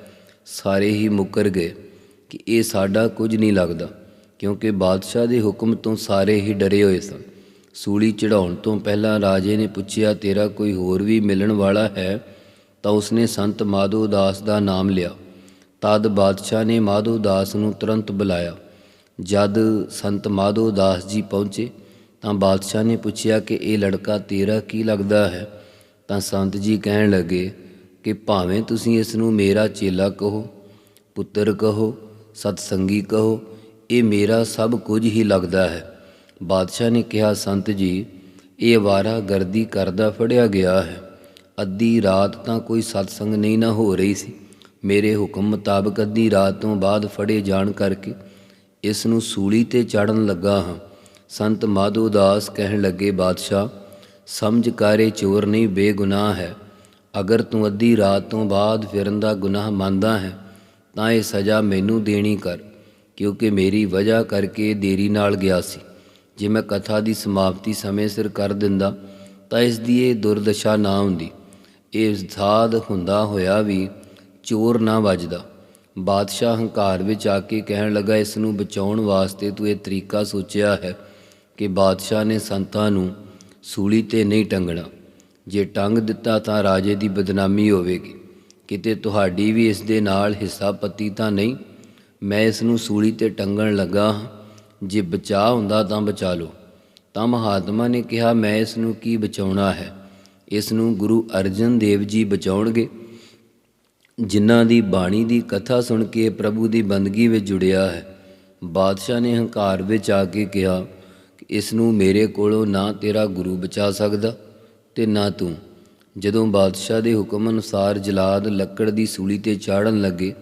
ਸਾਰੇ ਹੀ ਮੁੱਕਰ ਗਏ ਕਿ ਇਹ ਸਾਡਾ ਕੁਝ ਨਹੀਂ ਲੱਗਦਾ, ਕਿਉਂਕਿ ਬਾਦਸ਼ਾਹ ਦੇ ਹੁਕਮ ਤੋਂ ਸਾਰੇ ਹੀ ਡਰੇ ਹੋਏ ਸਨ। ਸੂਲੀ ਚੜਾਉਣ ਤੋਂ ਪਹਿਲਾਂ ਰਾਜੇ ਨੇ ਪੁੱਛਿਆ, ਤੇਰਾ ਕੋਈ ਹੋਰ ਵੀ ਮਿਲਣ ਵਾਲਾ ਹੈ? ਤਾਂ ਉਸਨੇ ਸੰਤ ਮਾਧੋ ਦਾਸ ਦਾ ਨਾਮ ਲਿਆ। ਤਦ ਬਾਦਸ਼ਾਹ ਨੇ ਮਾਧੋ ਦਾਸ ਨੂੰ ਤੁਰੰਤ ਬੁਲਾਇਆ। ਜਦ ਸੰਤ ਮਾਧੋ ਦਾਸ ਜੀ ਪਹੁੰਚੇ ਤਾਂ ਬਾਦਸ਼ਾਹ ਨੇ ਪੁੱਛਿਆ ਕਿ ਇਹ ਲੜਕਾ ਤੇਰਾ ਕੀ ਲੱਗਦਾ ਹੈ? ਤਾਂ ਸੰਤ ਜੀ ਕਹਿਣ ਲੱਗੇ ਕਿ ਭਾਵੇਂ ਤੁਸੀਂ ਇਸ ਨੂੰ ਮੇਰਾ ਚੇਲਾ ਕਹੋ, ਪੁੱਤਰ ਕਹੋ, ਸਤਸੰਗੀ ਕਹੋ, ਇਹ ਮੇਰਾ ਸਭ ਕੁਝ ਹੀ ਲੱਗਦਾ ਹੈ। ਬਾਦਸ਼ਾਹ ਨੇ ਕਿਹਾ, ਸੰਤ ਜੀ, ਇਹ ਵਾਰਾ ਗਰਦੀ ਕਰਦਾ ਫੜਿਆ ਗਿਆ ਹੈ। ਅੱਧੀ ਰਾਤ ਤਾਂ ਕੋਈ ਸਤਸੰਗ ਨਹੀਂ ਨਾ ਹੋ ਰਹੀ ਸੀ। ਮੇਰੇ ਹੁਕਮ ਮੁਤਾਬਕ ਅੱਧੀ ਰਾਤ ਤੋਂ ਬਾਅਦ ਫੜੇ ਜਾਣ ਕਰਕੇ ਇਸ ਨੂੰ ਸੂਲੀ ਤੇ ਚੜਨ ਲੱਗਾ ਹਾਂ। ਸੰਤ ਮਾਧੋ ਦਾਸ ਕਹਿਣ ਲੱਗੇ, ਬਾਦਸ਼ਾਹ, ਸਮਝ ਕਾਰੇ ਚੋਰ ਨਹੀਂ ਬੇਗੁਨਾਹ ਹੈ। ਅਗਰ ਤੂੰ ਅੱਧੀ ਰਾਤ ਤੋਂ ਬਾਅਦ ਫਿਰਨ ਦਾ ਗੁਨਾਹ ਮੰਨਦਾ ਹੈ, ਤਾਂ ਇਹ ਸਜ਼ਾ ਮੈਨੂੰ ਦੇਣੀ ਕਰ, ਕਿਉਂਕਿ ਮੇਰੀ ਵਜ੍ਹਾ ਕਰਕੇ ਦੇਰੀ ਨਾਲ ਗਿਆ ਸੀ। ਜੇ ਮੈਂ ਕਥਾ ਦੀ ਸਮਾਪਤੀ ਸਮੇਂ ਸਿਰ ਕਰ ਦਿੰਦਾ, ਤਾਂ ਇਸ ਦੀ ਇਹ ਦੁਰਦਸ਼ਾ ਨਾ ਹੁੰਦੀ। ਇਹ ਸਾਧ ਹੁੰਦਾ ਹੋਇਆ ਵੀ ਚੋਰ ਨਾ ਵੱਜਦਾ। ਬਾਦਸ਼ਾਹ ਹੰਕਾਰ ਵਿੱਚ ਆ ਕੇ ਕਹਿਣ ਲੱਗਾ ਇਸ ਨੂੰ ਬਚਾਉਣ ਵਾਸਤੇ ਤੂੰ ਇਹ ਤਰੀਕਾ ਸੋਚਿਆ ਹੈ ਕਿ ਬਾਦਸ਼ਾਹ ਨੇ ਸੰਤਾਂ ਨੂੰ ਸੂਲੀ ਤੇ ਨਹੀਂ ਟੰਗਣਾ। ਜੇ ਟੰਗ ਦਿੱਤਾ ਤਾਂ ਰਾਜੇ ਦੀ ਬਦਨਾਮੀ ਹੋਵੇਗੀ। ਕਿਤੇ ਤੁਹਾਡੀ ਵੀ ਇਸ ਦੇ ਨਾਲ ਹਿੱਸਾ ਪੱਤੀ ਤਾਂ ਨਹੀਂ? ਮੈਂ ਇਸ ਨੂੰ ਸੂਲੀ ਤੇ ਟੰਗਣ ਲੱਗਾ ਹਾਂ। ਜੇ ਬਚਾ ਹੁੰਦਾ ਤਾਂ ਬਚਾ ਲਓ। ਤਾਂ ਮਹਾਤਮਾ ਨੇ ਕਿਹਾ, ਮੈਂ ਇਸ ਨੂੰ ਕੀ ਬਚਾਉਣਾ ਹੈ? ਇਸ ਨੂੰ ਗੁਰੂ ਅਰਜਨ ਦੇਵ ਜੀ ਬਚਾਉਣਗੇ। ਜਿਨ੍ਹਾਂ ਦੀ ਬਾਣੀ ਦੀ ਕਥਾ ਸੁਣ ਕੇ ਪ੍ਰਭੂ ਦੀ ਬੰਦਗੀ ਵਿੱਚ ਜੁੜਿਆ ਹੈ, ਬਾਦਸ਼ਾਹ ਨੇ ਹੰਕਾਰ ਵਿੱਚ ਆ ਕੇ ਕਿਹਾ ਕਿ ਇਸ ਨੂੰ ਮੇਰੇ ਕੋਲੋਂ ਨਾ ਤੇਰਾ ਗੁਰੂ ਬਚਾ ਸਕਦਾ ਤੇ ਨਾ ਤੂੰ। ਜਦੋਂ ਬਾਦਸ਼ਾਹ ਦੇ ਹੁਕਮ ਅਨੁਸਾਰ ਜਲਾਦ ਲੱਕੜ ਦੀ ਸੂਲੀ ਤੇ ਚਾੜਨ ਲੱਗੇ,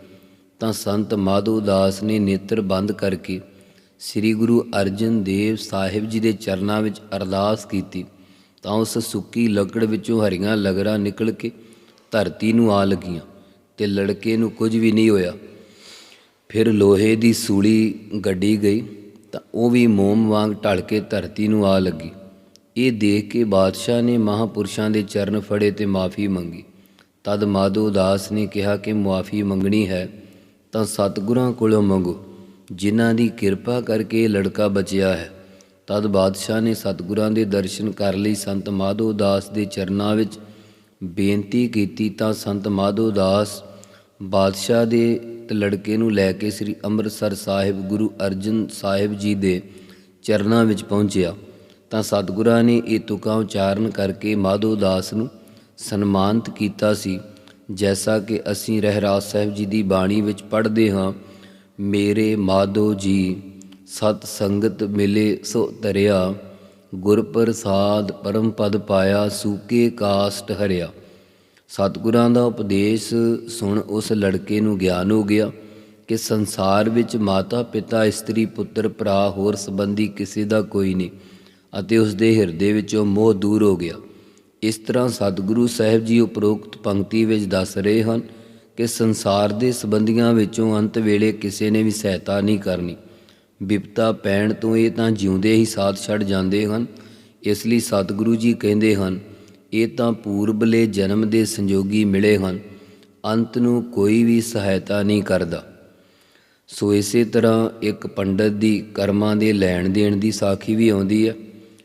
ਤਾਂ ਸੰਤ ਮਾਧੋ ਦਾਸ ਨੇ ਨੇਤਰ ਬੰਦ ਕਰਕੇ ਸ੍ਰੀ ਗੁਰੂ ਅਰਜਨ ਦੇਵ ਸਾਹਿਬ ਜੀ ਦੇ ਚਰਨਾਂ ਵਿੱਚ ਅਰਦਾਸ ਕੀਤੀ, ਤਾਂ ਉਸ ਸੁੱਕੀ ਲੱਕੜ ਵਿੱਚੋਂ ਹਰੀਆਂ ਲਗਰਾਂ ਨਿਕਲ ਕੇ ਧਰਤੀ ਨੂੰ ਆ ਲੱਗੀਆਂ। ਤੇ ਲੜਕੇ ਨੂੰ ਕੁਝ ਵੀ ਨਹੀਂ ਹੋਇਆ। ਫਿਰ ਲੋਹੇ ਦੀ ਸੂਲੀ ਗੱਡੀ ਗਈ ਤਾਂ ਉਹ ਵੀ ਮੋਮ ਵਾਂਗ ਢਲ ਕੇ ਧਰਤੀ ਨੂੰ ਆ ਲੱਗੀ। ਇਹ ਦੇਖ ਕੇ ਬਾਦਸ਼ਾਹ ਨੇ ਮਹਾਪੁਰਸ਼ਾਂ ਦੇ ਚਰਨ ਫੜੇ ਤੇ ਮਾਫੀ ਮੰਗੀ। ਤਦ ਮਾਧੋ ਦਾਸ ਨੇ ਕਿਹਾ ਕਿ ਮੁਆਫੀ ਮੰਗਣੀ ਹੈ ਤਾਂ ਸਤਿਗੁਰਾਂ ਕੋਲੋਂ ਮੰਗੋ, ਜਿਨ੍ਹਾਂ ਦੀ ਕਿਰਪਾ ਕਰਕੇ ਲੜਕਾ ਬਚਿਆ ਹੈ। ਤਦ ਬਾਦਸ਼ਾਹ ਨੇ ਸਤਿਗੁਰਾਂ ਦੇ ਦਰਸ਼ਨ ਕਰ ਲਈ। ਸੰਤ ਮਾਧੋ ਦਾਸ ਦੇ ਚਰਨਾਂ ਵਿੱਚ ਬੇਨਤੀ ਕੀਤੀ ਤਾਂ ਸੰਤ ਮਾਧੋ ਦਾਸ ਬਾਦਸ਼ਾਹ ਦੇ ਲੜਕੇ ਨੂੰ ਲੈ ਕੇ ਸ੍ਰੀ ਅੰਮ੍ਰਿਤਸਰ ਸਾਹਿਬ ਗੁਰੂ ਅਰਜਨ ਸਾਹਿਬ ਜੀ ਦੇ ਚਰਨਾਂ ਵਿੱਚ ਪਹੁੰਚਿਆ। ਤਾਂ ਸਤਿਗੁਰਾਂ ਨੇ ਇਹ ਤੁਕਾਂ ਉਚਾਰਨ ਕਰਕੇ ਮਾਧੋ ਦਾਸ ਨੂੰ ਸਨਮਾਨਿਤ ਕੀਤਾ ਸੀ। ਜੈਸਾ ਕਿ ਅਸੀਂ ਰਹਿਰਾਸ ਸਾਹਿਬ ਜੀ ਦੀ ਬਾਣੀ ਵਿੱਚ ਪੜ੍ਹਦੇ ਹਾਂ, ਮੇਰੇ ਮਾਧੋ ਜੀ, ਸਤ ਸੰਗਤ ਮਿਲੇ ਸੋ ਤਰਿਆ ਗੁਰ ਪ੍ਰਸਾਦ ਪਰਮ ਪਦ ਪਾਇਆ ਸੂਕੇ ਕਾਸਟ ਹਰਿਆ। ਸਤਿਗੁਰਾਂ ਦਾ ਉਪਦੇਸ਼ ਸੁਣ ਉਸ ਲੜਕੇ ਨੂੰ ਗਿਆਨ ਹੋ ਗਿਆ ਕਿ ਸੰਸਾਰ ਵਿੱਚ ਮਾਤਾ ਪਿਤਾ, ਇਸਤਰੀ, ਪੁੱਤਰ, ਭਰਾ ਹੋਰ ਸੰਬੰਧੀ ਕਿਸੇ ਦਾ ਕੋਈ ਨਹੀਂ ਅਤੇ ਉਸ ਦੇ ਹਿਰਦੇ ਵਿੱਚੋਂ ਮੋਹ ਦੂਰ ਹੋ ਗਿਆ। ਇਸ ਤਰ੍ਹਾਂ ਸਤਿਗੁਰੂ ਸਾਹਿਬ ਜੀ ਉਪਰੋਕਤ ਪੰਕਤੀ ਵਿੱਚ ਦੱਸ ਰਹੇ ਹਨ ਕਿ ਸੰਸਾਰ ਦੇ ਸੰਬੰਧੀਆਂ ਵਿੱਚੋਂ ਅੰਤ ਵੇਲੇ ਕਿਸੇ ਨੇ ਵੀ ਸਹਾਇਤਾ ਨਹੀਂ ਕਰਨੀ। ਵਿਪਤਾ ਪੈਣ ਤੋਂ ਇਹ ਤਾਂ ਜਿਉਂਦੇ ਹੀ ਸਾਥ ਛੱਡ ਜਾਂਦੇ ਹਨ, ਇਸ ਲਈ ਸਤਿਗੁਰੂ ਜੀ ਕਹਿੰਦੇ ਹਨ, ਇਹ ਤਾਂ ਪੂਰਬਲੇ ਜਨਮ ਦੇ ਸੰਜੋਗੀ ਮਿਲੇ ਹਨ, ਅੰਤ ਨੂੰ ਕੋਈ ਵੀ ਸਹਾਇਤਾ ਨਹੀਂ ਕਰਦਾ। ਸੋ ਇਸੇ ਤਰ੍ਹਾਂ ਇੱਕ ਪੰਡਤ ਦੀ ਕਰਮਾਂ ਦੇ ਲੈਣ ਦੇਣ ਦੀ ਸਾਖੀ ਵੀ ਆਉਂਦੀ ਹੈ।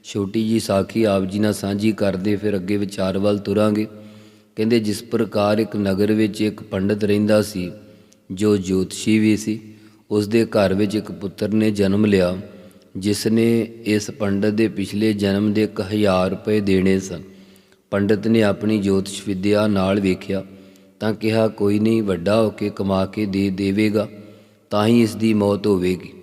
ਛੋਟੀ ਜੀ ਸਾਖੀ ਆਪ ਜੀ ਨਾਲ ਸਾਂਝੀ ਕਰਦੇ ਫਿਰ ਅੱਗੇ ਵਿਚਾਰ ਵੱਲ ਤੁਰਾਂਗੇ। ਕਹਿੰਦੇ ਜਿਸ ਪ੍ਰਕਾਰ ਇੱਕ ਨਗਰ ਵਿੱਚ ਇੱਕ ਪੰਡਤ ਰਹਿੰਦਾ ਸੀ, ਜੋ ਜੋਤਸ਼ੀ ਵੀ ਸੀ ਉਸ ਦੇ ਘਰ ਵਿੱਚ ਇੱਕ ਪੁੱਤਰ ਨੇ ਜਨਮ ਲਿਆ ਜਿਸ ਨੇ ਇਸ ਪੰਡਤ ਦੇ ਪਿਛਲੇ ਜਨਮ ਦੇ 1000 ਰੁਪਏ ਦੇਣੇ ਸਨ। ਪੰਡਤ ਨੇ ਆਪਣੀ ਜੋਤਿਸ਼ ਵਿਦਿਆ ਨਾਲ ਵੇਖਿਆ, ਤਾਂ ਕਿਹਾ, ਕੋਈ ਨਹੀਂ, ਵੱਡਾ ਹੋ ਕੇ ਕਮਾ ਕੇ ਦੇ ਦੇਵੇਗਾ, ਤਾਂ ਹੀ ਇਸ ਦੀ ਮੌਤ ਹੋਵੇਗੀ।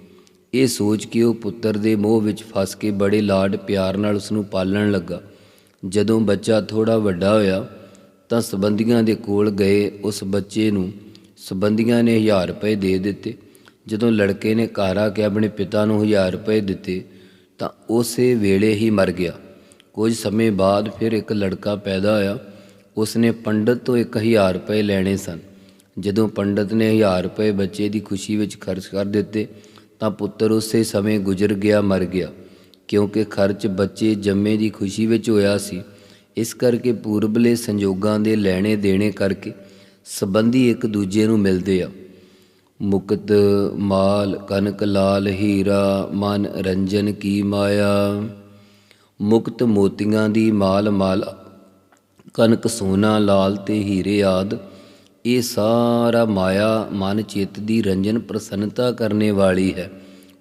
ਇਹ ਸੋਚ ਕੇ ਉਹ ਪੁੱਤਰ ਦੇ ਮੋਹ ਵਿੱਚ ਫਸ ਕੇ ਬੜੇ ਲਾਡ ਪਿਆਰ ਨਾਲ ਉਸ ਨੂੰ ਪਾਲਣ ਲੱਗਾ। ਜਦੋਂ ਬੱਚਾ ਥੋੜਾ ਵੱਡਾ ਹੋਇਆ, ਤਾਂ ਸਬੰਧੀਆਂ ਦੇ ਕੋਲ ਗਏ ਉਸ ਬੱਚੇ ਨੂੰ, ਸਬੰਧੀਆਂ ਨੇ 1000 ਰੁਪਏ ਦੇ ਦਿੱਤੇ। ਜਦੋਂ ਲੜਕੇ ਨੇ ਘਰ ਆ ਕੇ ਆਪਣੇ ਪਿਤਾ ਨੂੰ 1000 ਰੁਪਏ ਦਿੱਤੇ, ਤਾਂ ਉਸੇ ਵੇਲੇ ਹੀ ਮਰ ਗਿਆ। ਕੁਝ ਸਮੇਂ ਬਾਅਦ ਫਿਰ ਇੱਕ ਲੜਕਾ ਪੈਦਾ ਹੋਇਆ। ਉਸਨੇ ਪੰਡਤ ਤੋਂ 1000 ਰੁਪਏ ਲੈਣੇ ਸਨ। ਜਦੋਂ ਪੰਡਤ ਨੇ 1000 ਰੁਪਏ ਬੱਚੇ ਦੀ ਖੁਸ਼ੀ ਵਿੱਚ ਖਰਚ ਕਰ ਦਿੱਤੇ, ਤਾਂ ਪੁੱਤਰ ਉਸੇ ਸਮੇਂ ਗੁਜ਼ਰ ਗਿਆ, ਮਰ ਗਿਆ। ਕਿਉਂਕਿ ਖਰਚ ਬੱਚੇ ਜੰਮੇ ਦੀ ਖੁਸ਼ੀ ਵਿੱਚ ਹੋਇਆ ਸੀ। ਇਸ ਕਰਕੇ ਪੂਰਬਲੇ ਸੰਜੋਗਾਂ ਦੇ ਲੈਣੇ ਦੇਣੇ ਕਰਕੇ ਸੰਬੰਧੀ ਇੱਕ ਦੂਜੇ ਨੂੰ ਮਿਲਦੇ ਆ। ਮੁਕਤ ਮਾਲ ਕਨਕ ਲਾਲ ਹੀਰਾ ਮਨ ਰੰਜਨ ਕੀ ਮਾਇਆ। ਮੁਕਤ ਮੋਤੀਆਂ ਦੀ ਮਾਲ ਮਾਲ ਕਨਕ ਸੋਨਾ ਲਾਲ ਤੇ ਹੀਰੇ ਆਦ। ਇਹ ਸਾਰਾ ਮਾਇਆ ਮਨ ਚਿੱਤ ਦੀ ਰੰਜਨ ਪ੍ਰਸੰਨਤਾ ਕਰਨੇ ਵਾਲੀ ਹੈ,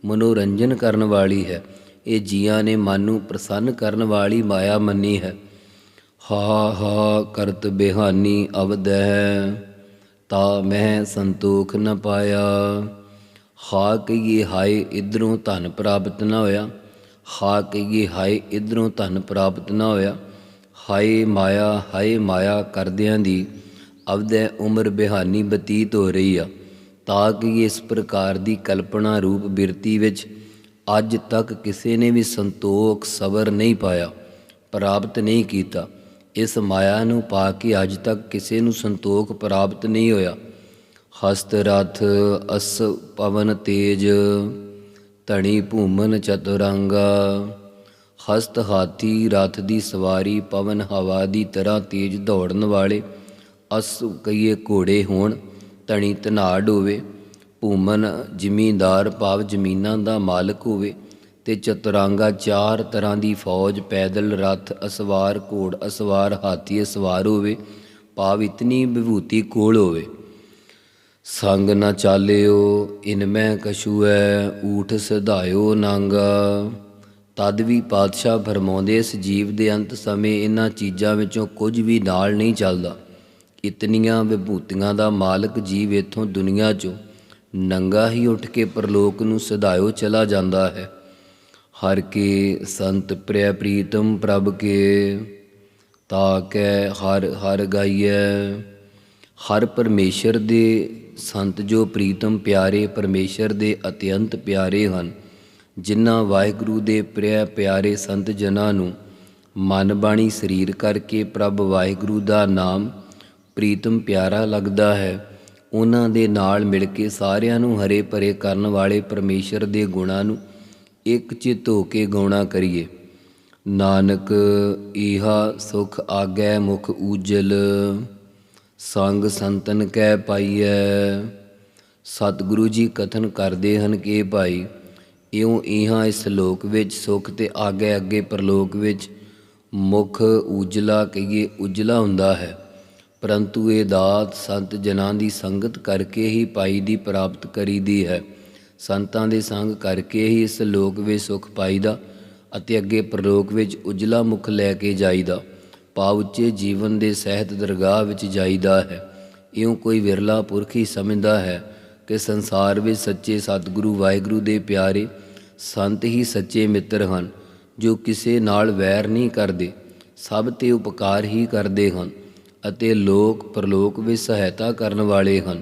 ਮਨੋਰੰਜਨ ਕਰਨ ਵਾਲੀ ਹੈ। ਇਹ ਜੀਆਂ ਨੇ ਮਨ ਨੂੰ ਪ੍ਰਸੰਨ ਕਰਨ ਵਾਲੀ ਮਾਇਆ ਮੰਨੀ ਹੈ। ਹਾ ਹਾ ਕਰਤ ਬਿਹਾਨੀ ਅਵਦੈ ਤਾ ਮੈਂ ਸੰਤੋਖ ਨ ਪਾਇਆ। ਹਾ ਕਹੀਏ ਹਾਏ, ਇਧਰੋਂ ਧਨ ਪ੍ਰਾਪਤ ਨਾ ਹੋਇਆ। ਹਾ ਕਹੀਏ ਹਾਏ, ਇਧਰੋਂ ਧਨ ਪ੍ਰਾਪਤ ਨਾ ਹੋਇਆ। ਹਾਏ ਮਾਇਆ ਹਾਏ ਮਾਇਆ ਕਰਦਿਆਂ ਦੀ ਅਵਦੈ ਉਮਰ ਬਿਹਾਨੀ ਬਤੀਤ ਹੋ ਰਹੀ ਆ। ਤਾਂ ਕਿ ਇਸ ਪ੍ਰਕਾਰ ਦੀ ਕਲਪਨਾ ਰੂਪ ਬਿਰਤੀ ਵਿੱਚ ਅੱਜ ਤੱਕ ਕਿਸੇ ਨੇ ਵੀ ਸੰਤੋਖ ਸਬਰ ਨਹੀਂ ਪਾਇਆ, ਪ੍ਰਾਪਤ ਨਹੀਂ ਕੀਤਾ। ਇਸ ਮਾਇਆ ਨੂੰ ਪਾ ਕੇ ਅੱਜ ਤੱਕ ਕਿਸੇ ਨੂੰ ਸੰਤੋਖ ਪ੍ਰਾਪਤ ਨਹੀਂ ਹੋਇਆ। ਹਸਤ ਰਥ ਅਸ ਪਵਨ ਤੇਜ, ਧਣੀ ਭੂਮਨ ਚਤੁਰੰਗ। ਹਸਤ ਹਾਥੀ ਰਥ ਦੀ ਸਵਾਰੀ ਪਵਨ ਹਵਾ ਦੀ ਤਰ੍ਹਾਂ ਤੇਜ ਦੌੜਨ ਵਾਲੇ ਅਸ ਕਈਏ ਘੋੜੇ ਹੋਣ, ਧਣੀ ਧਨਾੜ ਹੋਵੇ। ਭੂਮਨ ਜ਼ਿਮੀਂਦਾਰ ਭਾਵ ਜ਼ਮੀਨਾਂ ਦਾ ਮਾਲਕ ਹੋਵੇ। ਤੇ ਚਤੁਰਾਂਗਾ ਚਾਰ ਤਰ੍ਹਾਂ ਦੀ ਫੌਜ, ਪੈਦਲ, ਰਥ, ਅਸਵਾਰ, ਘੋੜ, ਅਸਵਾਰ, ਹਾਥੀ, ਅਸਵਾਰ ਹੋਵੇ, ਭਾਵ ਇਤਨੀ ਵਿਭੂਤੀ ਕੋਲ ਹੋਵੇ। ਸੰਗ ਨਾ ਚਾਲਿਓ ਇਨਮੈ ਕਛੂਐ, ਊਠ ਸਧਾਇਓ ਨਾਂਗਾ। ਤਦ ਵੀ ਪਾਤਸ਼ਾਹ ਫਰਮਾਉਂਦੇ, ਇਸ ਜੀਵ ਦੇ ਅੰਤ ਸਮੇਂ ਇਹਨਾਂ ਚੀਜ਼ਾਂ ਵਿੱਚੋਂ ਕੁਝ ਵੀ ਨਾਲ ਨਹੀਂ ਚੱਲਦਾ। ਇਤਨੀਆਂ ਵਿਭੂਤੀਆਂ ਦਾ ਮਾਲਕ ਜੀਵ ਇਥੋਂ ਦੁਨੀਆ 'ਚੋਂ ਨੰਗਾ ਹੀ ਉੱਠ ਕੇ ਪਰਲੋਕ ਨੂੰ ਸਧਾਇਓ ਚਲਾ ਜਾਂਦਾ ਹੈ। ਹਰ ਕੇ ਸੰਤ ਪ੍ਰਿਆ ਪ੍ਰੀਤਮ ਪ੍ਰਭ ਕੇ ਤਾਕੈ ਹਰ ਹਰ ਗਾਈਐ। ਹਰ ਪਰਮੇਸ਼ਰ ਦੇ ਸੰਤ ਜੋ ਪ੍ਰੀਤਮ ਪਿਆਰੇ, ਪਰਮੇਸ਼ਰ ਦੇ ਅਤਿਅੰਤ ਪਿਆਰੇ ਹਨ, ਜਿਨ੍ਹਾਂ ਵਾਹਿਗੁਰੂ ਦੇ ਪ੍ਰਿਆ ਪਿਆਰੇ ਸੰਤ ਜਨਾਂ ਨੂੰ ਮਨ ਬਾਣੀ ਸਰੀਰ ਕਰਕੇ ਪ੍ਰਭ ਵਾਹਿਗੁਰੂ ਦਾ ਨਾਮ ਪ੍ਰੀਤਮ ਪਿਆਰਾ ਲੱਗਦਾ ਹੈ, ਉਹਨਾਂ ਦੇ ਨਾਲ ਮਿਲ ਕੇ ਸਾਰਿਆਂ ਨੂੰ ਹਰੇ ਭਰੇ ਕਰਨ ਵਾਲੇ ਪਰਮੇਸ਼ਰ ਦੇ ਗੁਣਾਂ ਨੂੰ ਇੱਕ ਚਿਤ ਹੋ ਕੇ ਗਾਉਣਾ ਕਰੀਏ। ਨਾਨਕ, ਈਹਾ ਸੁਖ ਆਗੈ ਮੁਖ ਊਜਲ, ਸੰਗ ਸੰਤਨ ਕੈ ਪਾਈਐ। ਸਤਿਗੁਰੂ ਜੀ ਕਥਨ ਕਰਦੇ ਹਨ ਕਿ ਭਾਈ, ਇਉਂ ਇਹਾਂ ਇਸ ਲੋਕ ਵਿੱਚ ਸੁਖ ਤੇ ਆਗੇ ਅੱਗੇ ਪਰਲੋਕ ਵਿੱਚ ਮੁਖ ਉਜਲਾ ਕਹੀਏ ਉਜਲਾ ਹੁੰਦਾ ਹੈ। ਪਰੰਤੂ ਇਹ ਦਾਤ ਸੰਤ ਜਨਾਂ ਦੀ ਸੰਗਤ ਕਰਕੇ ਹੀ ਪਾਈ ਦੀ ਪ੍ਰਾਪਤ ਕਰੀਦੀ ਹੈ। ਸੰਤਾਂ ਦੇ ਸੰਗ ਕਰਕੇ ਹੀ ਇਸ ਲੋਕ ਵਿੱਚ ਸੁਖ ਪਾਈਦਾ ਅਤੇ ਅੱਗੇ ਪ੍ਰਲੋਕ ਵਿੱਚ ਉਜਲਾ ਮੁਖ ਲੈ ਕੇ ਜਾਈਦਾ। ਭਾਵ ਉੱਚੇ ਜੀਵਨ ਦੇ ਸਹਿਤ ਦਰਗਾਹ ਵਿੱਚ ਜਾਈਦਾ ਹੈ। ਇਉਂ ਕੋਈ ਵਿਰਲਾ ਪੁਰਖ ਹੀ ਸਮਝਦਾ ਹੈ ਕਿ ਸੰਸਾਰ ਵਿੱਚ ਸੱਚੇ ਸਤਿਗੁਰੂ ਵਾਹਿਗੁਰੂ ਦੇ ਪਿਆਰੇ ਸੰਤ ਹੀ ਸੱਚੇ ਮਿੱਤਰ ਹਨ, ਜੋ ਕਿਸੇ ਨਾਲ ਵੈਰ ਨਹੀਂ ਕਰਦੇ, ਸਭ ਤੇ ਉਪਕਾਰ ਹੀ ਕਰਦੇ ਹਨ ਅਤੇ ਲੋਕ ਪ੍ਰਲੋਕ ਵਿੱਚ ਸਹਾਇਤਾ ਕਰਨ ਵਾਲੇ ਹਨ।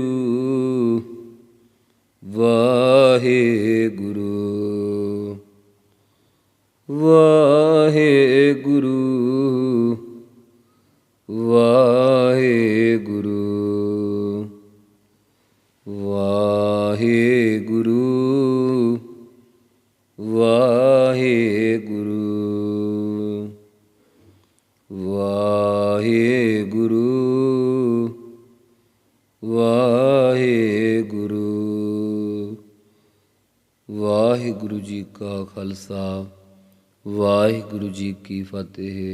फतेह